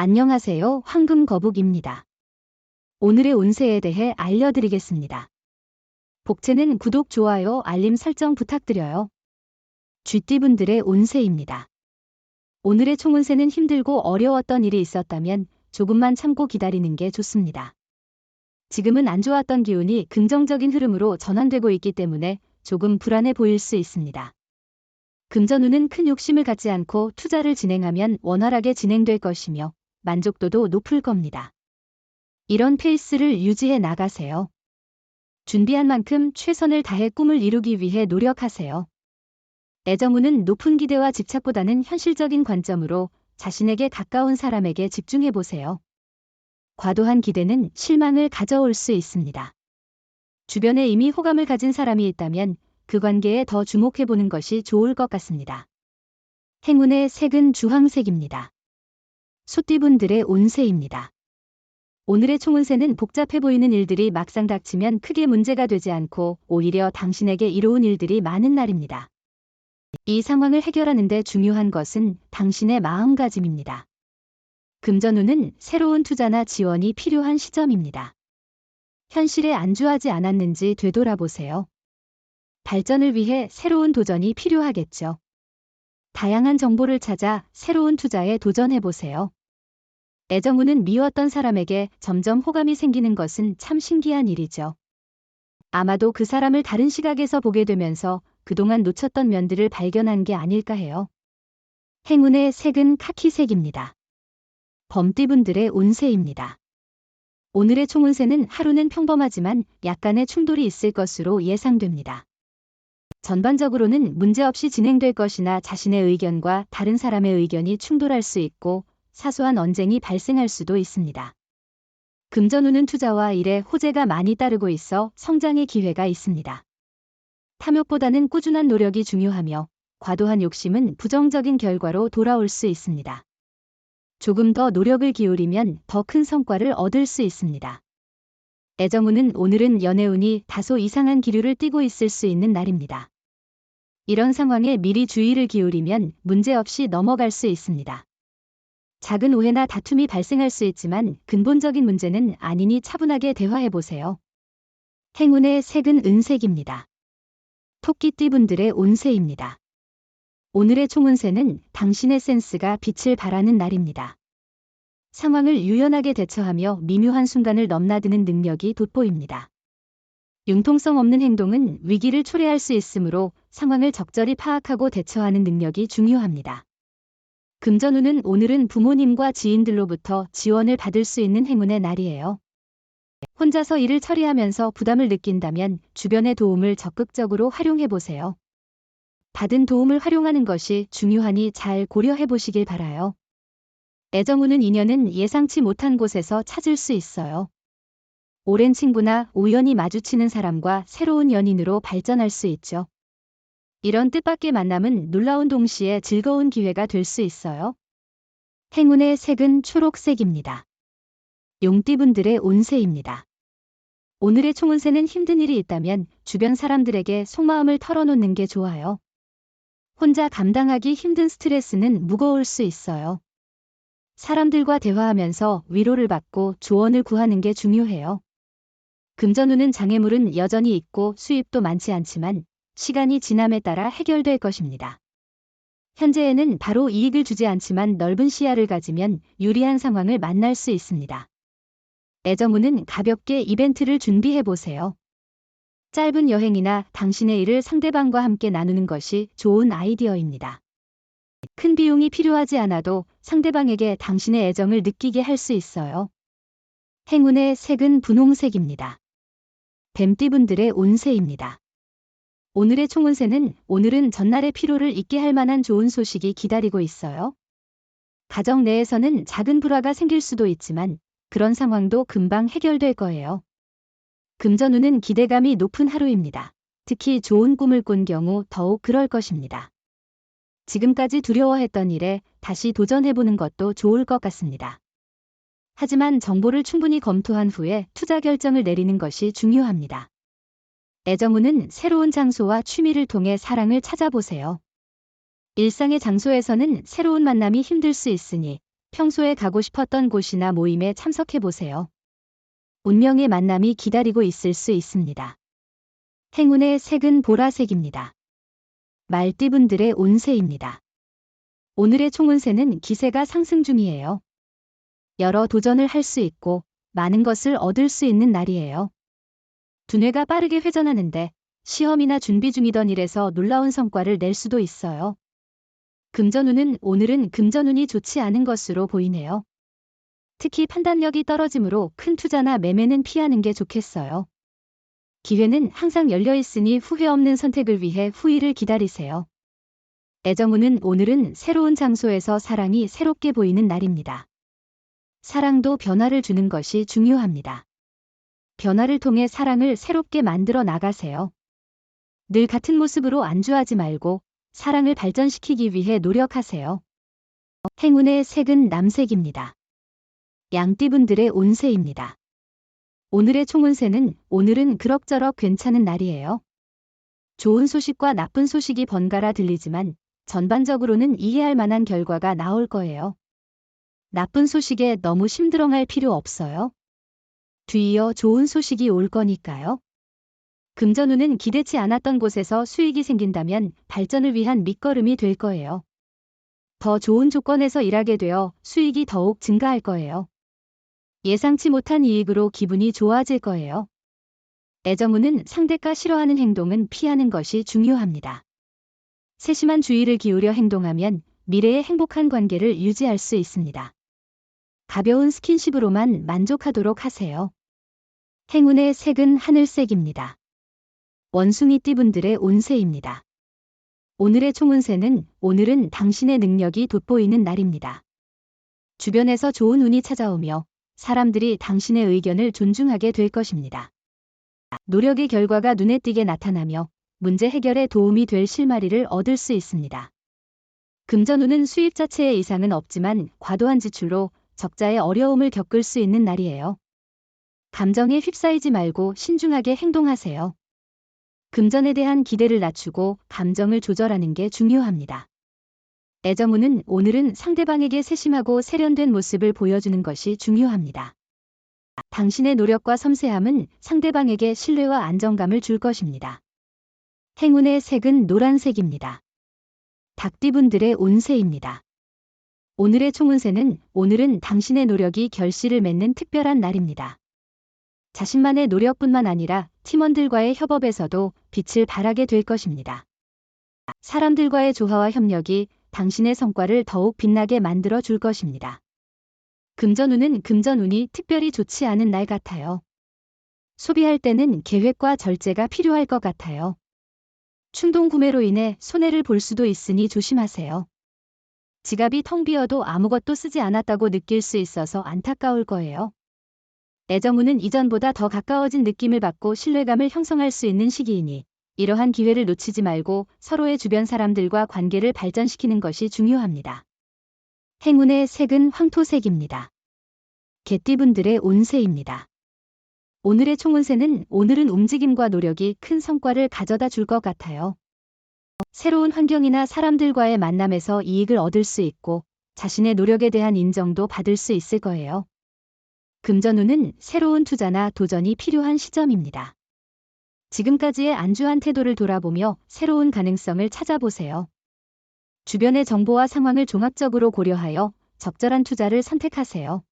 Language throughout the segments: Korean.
안녕하세요. 황금거북입니다. 오늘의 운세에 대해 알려드리겠습니다. 복채는 구독, 좋아요, 알림 설정 부탁드려요. 쥐띠분들의 운세입니다. 오늘의 총운세는 힘들고 어려웠던 일이 있었다면 조금만 참고 기다리는 게 좋습니다. 지금은 안 좋았던 기운이 긍정적인 흐름으로 전환되고 있기 때문에 조금 불안해 보일 수 있습니다. 금전운은 큰 욕심을 갖지 않고 투자를 진행하면 원활하게 진행될 것이며 만족도도 높을 겁니다. 이런 페이스를 유지해 나가세요. 준비한 만큼 최선을 다해 꿈을 이루기 위해 노력하세요. 애정운은 높은 기대와 집착보다는 현실적인 관점으로 자신에게 가까운 사람에게 집중해 보세요. 과도한 기대는 실망을 가져올 수 있습니다. 주변에 이미 호감을 가진 사람이 있다면 그 관계에 더 주목해 보는 것이 좋을 것 같습니다. 행운의 색은 주황색입니다. 소띠분들의 운세입니다. 오늘의 총운세는 복잡해 보이는 일들이 막상 닥치면 크게 문제가 되지 않고 오히려 당신에게 이로운 일들이 많은 날입니다. 이 상황을 해결하는데 중요한 것은 당신의 마음가짐입니다. 금전운은 새로운 투자나 지원이 필요한 시점입니다. 현실에 안주하지 않았는지 되돌아보세요. 발전을 위해 새로운 도전이 필요하겠죠. 다양한 정보를 찾아 새로운 투자에 도전해보세요. 애정운은 미웠던 사람에게 점점 호감이 생기는 것은 참 신기한 일이죠. 아마도 그 사람을 다른 시각에서 보게 되면서 그동안 놓쳤던 면들을 발견한 게 아닐까 해요. 행운의 색은 카키색입니다. 범띠분들의 운세입니다. 오늘의 총운세는 하루는 평범하지만 약간의 충돌이 있을 것으로 예상됩니다. 전반적으로는 문제없이 진행될 것이나 자신의 의견과 다른 사람의 의견이 충돌할 수 있고 사소한 언쟁이 발생할 수도 있습니다. 금전운은 투자와 일에 호재가 많이 따르고 있어 성장의 기회가 있습니다. 탐욕보다는 꾸준한 노력이 중요하며 과도한 욕심은 부정적인 결과로 돌아올 수 있습니다. 조금 더 노력을 기울이면 더 큰 성과를 얻을 수 있습니다. 애정운은 오늘은 연애운이 다소 이상한 기류를 띠고 있을 수 있는 날입니다. 이런 상황에 미리 주의를 기울이면 문제없이 넘어갈 수 있습니다. 작은 오해나 다툼이 발생할 수 있지만 근본적인 문제는 아니니 차분하게 대화해 보세요. 행운의 색은 은색입니다. 토끼띠분들의 운세입니다. 오늘의 총운세는 당신의 센스가 빛을 발하는 날입니다. 상황을 유연하게 대처하며 미묘한 순간을 넘나드는 능력이 돋보입니다. 융통성 없는 행동은 위기를 초래할 수 있으므로 상황을 적절히 파악하고 대처하는 능력이 중요합니다. 금전운은 오늘은 부모님과 지인들로부터 지원을 받을 수 있는 행운의 날이에요. 혼자서 일을 처리하면서 부담을 느낀다면 주변의 도움을 적극적으로 활용해 보세요. 받은 도움을 활용하는 것이 중요하니 잘 고려해 보시길 바라요. 애정우는 인연은 예상치 못한 곳에서 찾을 수 있어요. 오랜 친구나 우연히 마주치는 사람과 새로운 연인으로 발전할 수 있죠. 이런 뜻밖의 만남은 놀라운 동시에 즐거운 기회가 될 수 있어요. 행운의 색은 초록색입니다. 용띠분들의 운세입니다. 오늘의 총운세는 힘든 일이 있다면 주변 사람들에게 속마음을 털어놓는 게 좋아요. 혼자 감당하기 힘든 스트레스는 무거울 수 있어요. 사람들과 대화하면서 위로를 받고 조언을 구하는 게 중요해요. 금전운은 장애물은 여전히 있고 수입도 많지 않지만 시간이 지남에 따라 해결될 것입니다. 현재에는 바로 이익을 주지 않지만 넓은 시야를 가지면 유리한 상황을 만날 수 있습니다. 애정우는 가볍게 이벤트를 준비해 보세요. 짧은 여행이나 당신의 일을 상대방과 함께 나누는 것이 좋은 아이디어입니다. 큰 비용이 필요하지 않아도 상대방에게 당신의 애정을 느끼게 할 수 있어요. 행운의 색은 분홍색입니다. 뱀띠분들의 운세입니다. 오늘의 총운세는 오늘은 전날의 피로를 잊게 할 만한 좋은 소식이 기다리고 있어요. 가정 내에서는 작은 불화가 생길 수도 있지만 그런 상황도 금방 해결될 거예요. 금전운은 기대감이 높은 하루입니다. 특히 좋은 꿈을 꾼 경우 더욱 그럴 것입니다. 지금까지 두려워했던 일에 다시 도전해보는 것도 좋을 것 같습니다. 하지만 정보를 충분히 검토한 후에 투자 결정을 내리는 것이 중요합니다. 애정우는 새로운 장소와 취미를 통해 사랑을 찾아보세요. 일상의 장소에서는 새로운 만남이 힘들 수 있으니 평소에 가고 싶었던 곳이나 모임에 참석해 보세요. 운명의 만남이 기다리고 있을 수 있습니다. 행운의 색은 보라색입니다. 말띠분들의 운세입니다. 오늘의 총운세는 기세가 상승 중이에요. 여러 도전을 할 수 있고 많은 것을 얻을 수 있는 날이에요. 두뇌가 빠르게 회전하는데 시험이나 준비 중이던 일에서 놀라운 성과를 낼 수도 있어요. 금전운은 오늘은 금전운이 좋지 않은 것으로 보이네요. 특히 판단력이 떨어지므로 큰 투자나 매매는 피하는 게 좋겠어요. 기회는 항상 열려 있으니 후회 없는 선택을 위해 후일을 기다리세요. 애정운은 오늘은 새로운 장소에서 사랑이 새롭게 보이는 날입니다. 사랑도 변화를 주는 것이 중요합니다. 변화를 통해 사랑을 새롭게 만들어 나가세요. 늘 같은 모습으로 안주하지 말고 사랑을 발전시키기 위해 노력하세요. 행운의 색은 남색입니다. 양띠분들의 운세입니다. 오늘의 총운세는 오늘은 그럭저럭 괜찮은 날이에요. 좋은 소식과 나쁜 소식이 번갈아 들리지만 전반적으로는 이해할 만한 결과가 나올 거예요. 나쁜 소식에 너무 심드렁할 필요 없어요. 뒤이어 좋은 소식이 올 거니까요. 금전운은 기대치 않았던 곳에서 수익이 생긴다면 발전을 위한 밑거름이 될 거예요. 더 좋은 조건에서 일하게 되어 수익이 더욱 증가할 거예요. 예상치 못한 이익으로 기분이 좋아질 거예요. 애정운은 상대가 싫어하는 행동은 피하는 것이 중요합니다. 세심한 주의를 기울여 행동하면 미래의 행복한 관계를 유지할 수 있습니다. 가벼운 스킨십으로만 만족하도록 하세요. 행운의 색은 하늘색입니다. 원숭이 띠분들의 운세입니다. 오늘의 총운세는 오늘은 당신의 능력이 돋보이는 날입니다. 주변에서 좋은 운이 찾아오며 사람들이 당신의 의견을 존중하게 될 것입니다. 노력의 결과가 눈에 띄게 나타나며 문제 해결에 도움이 될 실마리를 얻을 수 있습니다. 금전운은 수입 자체에 이상은 없지만 과도한 지출로 적자의 어려움을 겪을 수 있는 날이에요. 감정에 휩싸이지 말고 신중하게 행동하세요. 금전에 대한 기대를 낮추고 감정을 조절하는 게 중요합니다. 애정운은 오늘은 상대방에게 세심하고 세련된 모습을 보여주는 것이 중요합니다. 당신의 노력과 섬세함은 상대방에게 신뢰와 안정감을 줄 것입니다. 행운의 색은 노란색입니다. 닭띠분들의 운세입니다. 오늘의 총운세는 오늘은 당신의 노력이 결실을 맺는 특별한 날입니다. 자신만의 노력뿐만 아니라 팀원들과의 협업에서도 빛을 발하게 될 것입니다. 사람들과의 조화와 협력이 당신의 성과를 더욱 빛나게 만들어 줄 것입니다. 금전운은 금전운이 특별히 좋지 않은 날 같아요. 소비할 때는 계획과 절제가 필요할 것 같아요. 충동 구매로 인해 손해를 볼 수도 있으니 조심하세요. 지갑이 텅 비어도 아무것도 쓰지 않았다고 느낄 수 있어서 안타까울 거예요. 애정운은 이전보다 더 가까워진 느낌을 받고 신뢰감을 형성할 수 있는 시기이니 이러한 기회를 놓치지 말고 서로의 주변 사람들과 관계를 발전시키는 것이 중요합니다. 행운의 색은 황토색입니다. 개띠분들의 운세입니다. 오늘의 총운세는 오늘은 움직임과 노력이 큰 성과를 가져다 줄 것 같아요. 새로운 환경이나 사람들과의 만남에서 이익을 얻을 수 있고 자신의 노력에 대한 인정도 받을 수 있을 거예요. 금전운은 새로운 투자나 도전이 필요한 시점입니다. 지금까지의 안주한 태도를 돌아보며 새로운 가능성을 찾아보세요. 주변의 정보와 상황을 종합적으로 고려하여 적절한 투자를 선택하세요.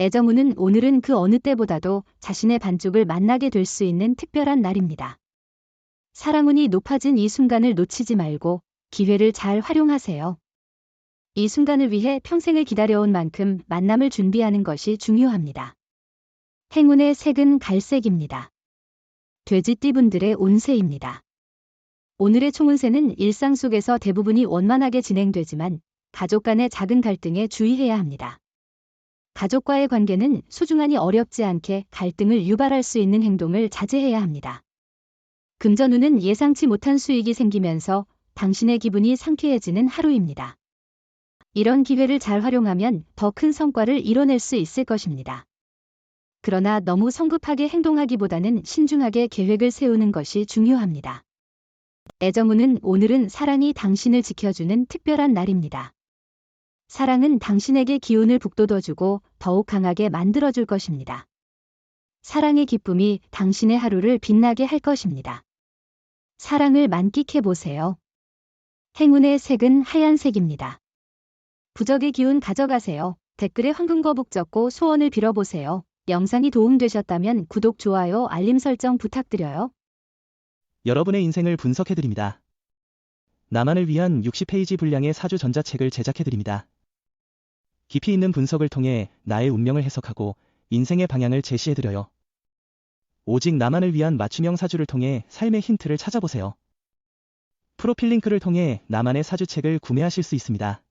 애정운은 오늘은 그 어느 때보다도 자신의 반쪽을 만나게 될 수 있는 특별한 날입니다. 사랑운이 높아진 이 순간을 놓치지 말고 기회를 잘 활용하세요. 이 순간을 위해 평생을 기다려온 만큼 만남을 준비하는 것이 중요합니다. 행운의 색은 갈색입니다. 돼지띠분들의 운세입니다. 오늘의 총운세는 일상 속에서 대부분이 원만하게 진행되지만 가족 간의 작은 갈등에 주의해야 합니다. 가족과의 관계는 소중하니 어렵지 않게 갈등을 유발할 수 있는 행동을 자제해야 합니다. 금전운은 예상치 못한 수익이 생기면서 당신의 기분이 상쾌해지는 하루입니다. 이런 기회를 잘 활용하면 더 큰 성과를 이뤄낼 수 있을 것입니다. 그러나 너무 성급하게 행동하기보다는 신중하게 계획을 세우는 것이 중요합니다. 애정운은 오늘은 사랑이 당신을 지켜주는 특별한 날입니다. 사랑은 당신에게 기운을 북돋워주고 더욱 강하게 만들어줄 것입니다. 사랑의 기쁨이 당신의 하루를 빛나게 할 것입니다. 사랑을 만끽해 보세요. 행운의 색은 하얀색입니다. 부적의 기운 가져가세요. 댓글에 황금거북 적고 소원을 빌어보세요. 영상이 도움되셨다면 구독, 좋아요, 알림 설정 부탁드려요. 여러분의 인생을 분석해드립니다. 나만을 위한 60페이지 분량의 사주 전자책을 제작해드립니다. 깊이 있는 분석을 통해 나의 운명을 해석하고 인생의 방향을 제시해드려요. 오직 나만을 위한 맞춤형 사주를 통해 삶의 힌트를 찾아보세요. 프로필 링크를 통해 나만의 사주책을 구매하실 수 있습니다.